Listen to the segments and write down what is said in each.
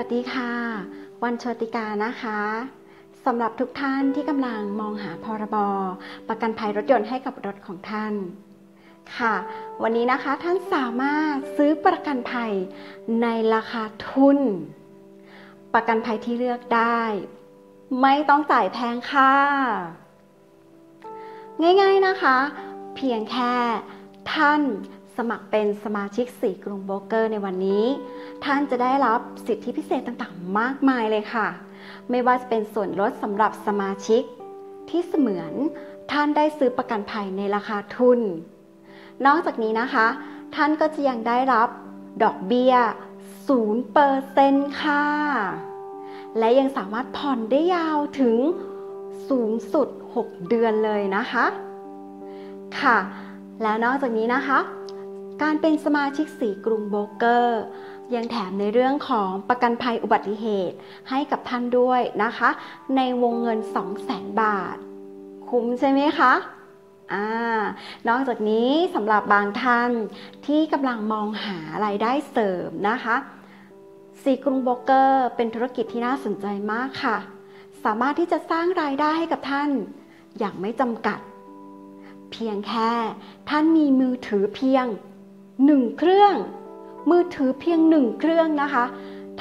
วัสดีค่ะ วันโชติกานะคะสำหรับทุกท่านที่กำลังมองหาพรบประกันภัยรถยนต์ให้กับรถของท่าน ค่ะ วันนี้นะคะท่านสามารถซื้อประกันภัยในราคาทุน ประกันภัยที่เลือกได้ ไม่ต้องจ่ายแพงค่ะ ง่ายๆนะคะ เพียงแค่ท่าน สมัครเป็นสมาชิกสีกรุงโบรกเกอร์ในวันนี้ ท่านจะได้รับสิทธิพิเศษต่างๆ มากมายเลยค่ะ ไม่ว่าจะเป็นส่วนลดสำหรับสมาชิก ที่เสมือนท่านได้ซื้อประกันภัยในราคาทุน นอกจากนี้นะคะ ท่านก็จะยังได้รับดอกเบี้ย0%ค่ะ และยังสามารถผ่อนได้ยาวถึงสูงสุด 6 เดือนเลยนะคะ ค่ะ แล้วนอกจากนี้นะคะ การเป็นสมาชิกสีกรุงโบรกเกอร์ ยังแถมในเรื่องของประกันภัยอุบัติเหตุให้กับท่านด้วยนะคะ ในวงเงิน 200,000 บาท คุ้มใช่ไหมคะอนอกจากนี้สำหรับบางท่านที่กำลังมองหารายได้เสริมนะคะสีกรุงโบรกเกอร์เป็นธุรกิจที่น่าสนใจมากค่ะ สามารถที่จะสร้างรายได้ให้กับท่าน อย่างไม่จำกัด เพียงแค่ท่านมีมือถือเพียง หนึ่งเครื่อง มือถือเพียงหนึ่งเครื่องนะคะ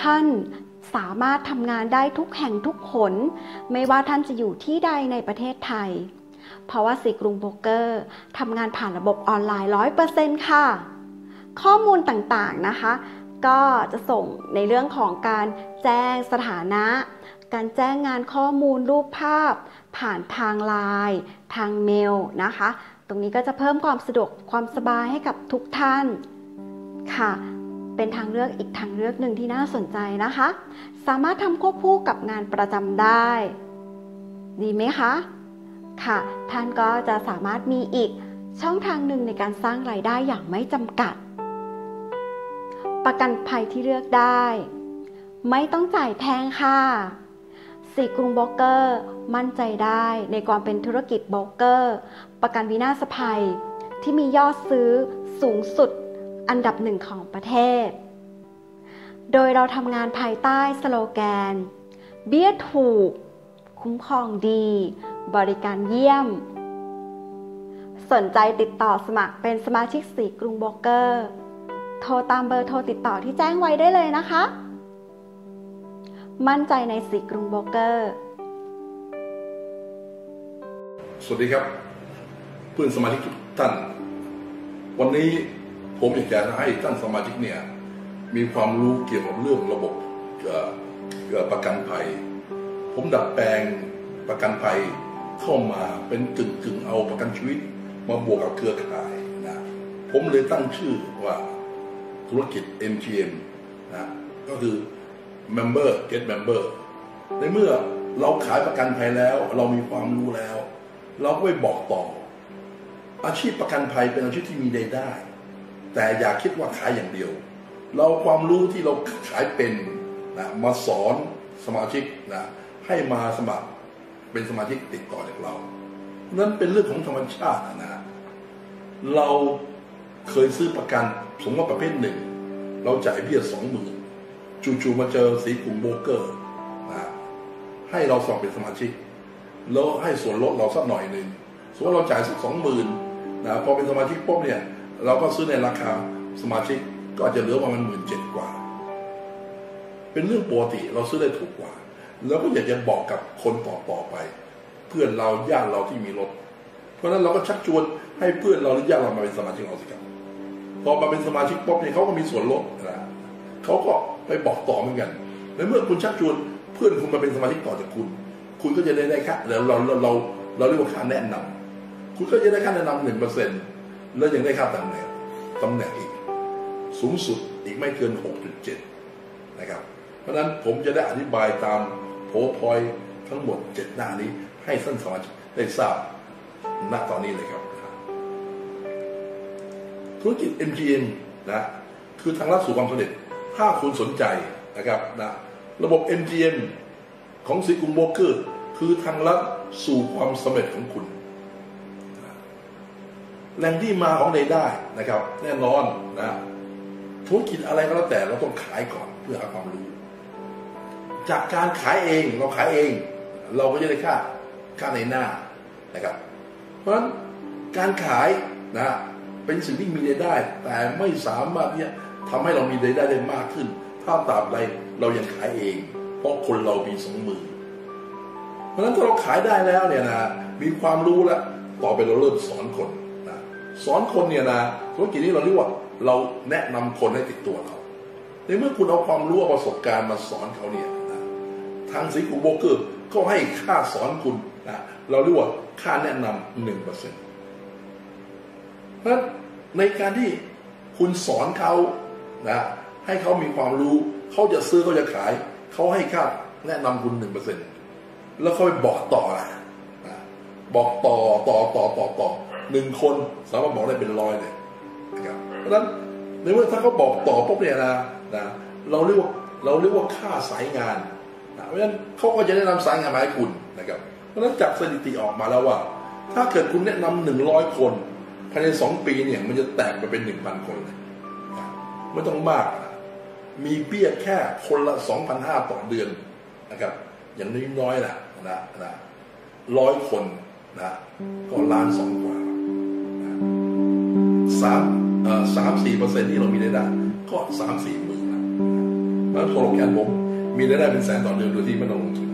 ท่านสามารถทำงานได้ทุกแห่งทุกขนไม่ว่าท่านจะอยู่ที่ใดในประเทศไทย เพราะว่าสีกรุงโบกเกอร์ทำงานผ่านระบบออนไลน์ 100%ค่ะ ข้อมูลต่างๆนะคะ ก็จะส่งในเรื่องของการแจ้งสถานะ การแจ้งงานข้อมูลรูปภาพ ผ่านทางไลน์ทางเมลนะคะ ตรงนี้ก็จะเพิ่มความสะดวกความสบายให้กับทุกท่านค่ะ เป็นทางเลือกอีกทางเลือกหนึ่งที่น่าสนใจนะคะ สามารถทำควบคู่กับงานประจำได้ ดีไหมคะ ค่ะ ท่านก็จะสามารถมีอีกช่องทางหนึ่งในการสร้างรายได้อย่างไม่จำกัด ประกันภัยที่เลือกได้ ไม่ต้องจ่ายแพงค่ะ สีกรุงโบรกเกอร์ มั่นใจได้ในความเป็นธุรกิจโบรกเกอร์ ประกันวินาศภัย ที่มียอดซื้อสูงสุดอันดับหนึ่งของประเทศ โดยเราทำงานภายใต้สโลแกน เบี้ยถูก คุ้มครองดี บริการเยี่ยม สนใจติดต่อสมัครเป็นสมาชิกสีกรุงโบรกเกอร์ โทรตามเบอร์โทรติดต่อที่แจ้งไว้ได้เลยนะคะ มั่นใจในสีกรุงโบรกเกอร์ สวัสดีครับ เพื่อนสมาชิกทุกท่าน วันนี้ผมอยากจะให้ท่านสมาชิกเนี่ย มีความรู้เกี่ยวกับเรื่องระบบเอ่อเอ่อประกันภัย ผมดัดแปลงประกันภัยเข้ามาเป็นกึ่งกึ่งเอาประกันชีวิต มาบวกกับเครือข่ายนะผมเลยตั้งชื่อว่าธุรกิจ MGM นะก็คือ Member Get Member ในเมื่อเราขายประกันภัยแล้ว เรามีความรู้แล้ว เราก็ไปบอกต่อ อาชีพประกันภัยเป็นอาชีพที่มีรายได้ แต่อย่าคิดว่าขายอย่างเดียว เราความรู้ที่เราขายเป็นนะมาสอนสมาชิกนะให้มาสมัครเป็นสมาชิกติดต่อจากเรานั่นเป็นเรื่องของธรรมชาตินะ เราเคยซื้อประกันสมมติว่าประเภทหนึ่ง เราจ่ายเบี้ยสองหมื่น จู่ๆมาเจอสีกลุ่มโบกเกอร์นะให้เราสอบเป็นสมาชิก แล้วให้ส่วนลดเราสักหน่อยหนึ่งสมมติว่าเราจ่ายสักสองหมื่นนะพอเป็นสมาชิกปุ๊บเนี่ย เราก็ซื้อในราคาสมาชิกก็อาจจะเหลือประมาณหมื่นเจ็ดกว่า เป็นเรื่องปกติเราซื้อได้ถูกกว่า แล้วก็อยากจะบอกกับคนต่อต่อไป เพื่อนเราญาติเราที่มีรถ เพราะฉะนั้นเราก็ชักชวนให้เพื่อนเราหรือญาติเรามาเป็นสมาชิกเราสิครับพอมาเป็นสมาชิกปุ๊บเนี่ยเขาก็มีส่วนลดนะ เขาก็ไปบอกต่อเหมือนกันในเมื่อคุณชักชวนเพื่อนคุณมาเป็นสมาชิกต่อจากคุณ คุณก็จะได้ได้ค่าแล้วเราเราเราเราเรียกว่าค่าแนะนำคุณก็จะได้ค่าแนะนำหนึ่งเปอร์เซ็นต์แล้วยังได้ค่าตำแหน่งตำแหน่งอีก สูงสุดอีกไม่เกิน 6.7 นะครับ เพราะฉะนั้นผมจะได้อธิบายตามโพพอยทั้งหมด 7 หน้านี้ให้ท่านสมาชิกได้ทราบณตอนนี้เลยครับ ธุรกิจ MGM นะคือทางลัดสู่ความสำเร็จ ถ้าคุณสนใจนะครับนะระบบ MGM ของสีกุงโบเกอร์ คือทางลัดสู่ความสำเร็จของคุณ แหล่งที่มาของรายได้นะครับ แน่นอนนะธุรกิจอะไรก็แล้วแต่เราต้องขายก่อนเพื่อหาความรู้ จากการขายเองเราขายเอง เราก็จะได้ค่าค่าในหน้านะครับ เพราะฉะนั้นการขายนะ เป็นสิ่งที่มีรายได้ แต่ไม่สามารถที่จะทำให้เรามีรายได้ได้มากขึ้น ถ้าตราบใดเรายังขายเอง เพราะคนเรามีสองมือ เพราะฉะนั้นถ้าเราขายได้แล้วเนี่ยนะมีความรู้แล้วต่อไปเราเริ่มสอนคนนะสอนคนเนี่ยนะธุรกิจนี้เราเรียกว่าเราแนะนำคนให้ติดตัวเราในเมื่อคุณเอาความรู้เอาประสบการณ์มาสอนเขาเนี่ยนะทางสีกูโบเกอร์ก็ให้ค่าสอนคุณนะเราเรียกว่าค่าแนะนำหนึ่งเปอร์เซ็นต์ เพราะฉะนั้นในการที่คุณสอนเขานะให้เขามีความรู้ เขาจะซื้อเขาจะขาย เขาให้ค่าแนะนำคุณหนึ่งเปอร์เซ็นต์แล้วเขาไปบอกต่อนะนะบอกต่อต่อต่อต่อต่อหนึ่งคนสามารถบอกได้เป็นร้อยเลยนะครับเพราะฉะนั้นในเมื่อถ้าเขาบอกต่อปุ๊บเนี่ยนะนะเราเรียกว่าเราเรียกว่าค่าสายงานนะเพราะฉะนั้นเขาก็จะแนะนำสายงานมาให้คุณนะครับ เพราะฉะนั้นจากสถิติออกมาแล้วว่า ถ้าเกิดคุณแนะนำหนึ่งร้อยคน ภายในสองปีเนี่ยมันจะแตกไปเป็นหนึ่งพันคนเลยไม่ต้องมากนะมีเบี้ยแค่คนละสองพันห้าต่อเดือนนะครับ อย่างน้อยๆนะนะนะร้อยคนนะก็ล้านสองกว่าสามเอ่อสามสี่เปอร์เซ็นที่เรามีรายได้ก็สามสี่หมื่นนะแล้วโทรแกนผมมีรายได้เป็นแสนต่อเดือนโดยที่ไม่ต้องลงทุน